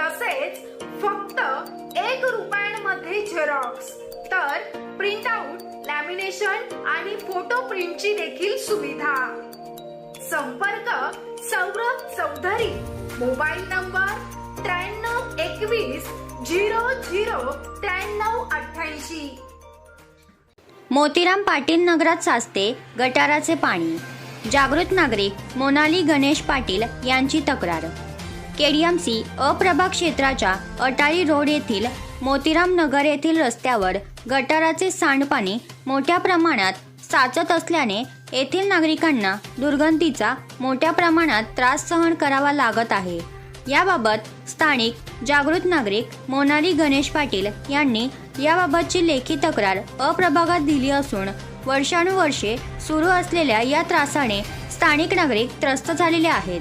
तसेच फक्त एक रुपयांमध्ये झेरॉक्स तर प्रिंट आउट लॅमिनेशन आणि फोटो प्रिंटची देखील सुविधा. संपर्क सौरभ चौधरी. मोबाईल नंबर त्र्याण्णव एकवीस झिरो झिरो त्र्याण्णव अठ्ठ्याऐंशी. मोतीराम पाटील नगरात साचते गटाराचे पाणी. जागृत नागरिक मोनाली गणेश पाटील यांची तक्रार. केडीएमसी अप्रभाग क्षेत्राच्या अटाळी रोड येथील मोतीराम नगर येथील रस्त्यावर गटाराचे सांडपाणी मोठ्या प्रमाणात साचत असल्याने येथील नागरिकांना दुर्गंधीचा मोठ्या प्रमाणात त्रास सहन करावा लागत आहे. याबाबत स्थानिक जागृत नागरिक मोनाली गणेश पाटील यांनी याबाबतची लेखी तक्रार अप्रभागात दिली असून वर्षानुवर्षे सुरू असलेल्या या त्रासाने स्थानिक नागरिक त्रस्त झालेले आहेत.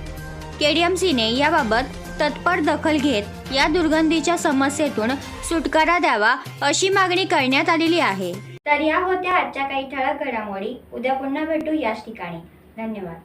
केडीएमसीने याबाबत तत्पर दखल घेत या दुर्गंधीच्या समस्येतून सुटकारा द्यावा अशी मागणी करण्यात आलेली आहे. तर या होत्या आजच्या काही ठळक घडामोडी. उद्या पुन्हा भेटू याच ठिकाणी. धन्यवाद.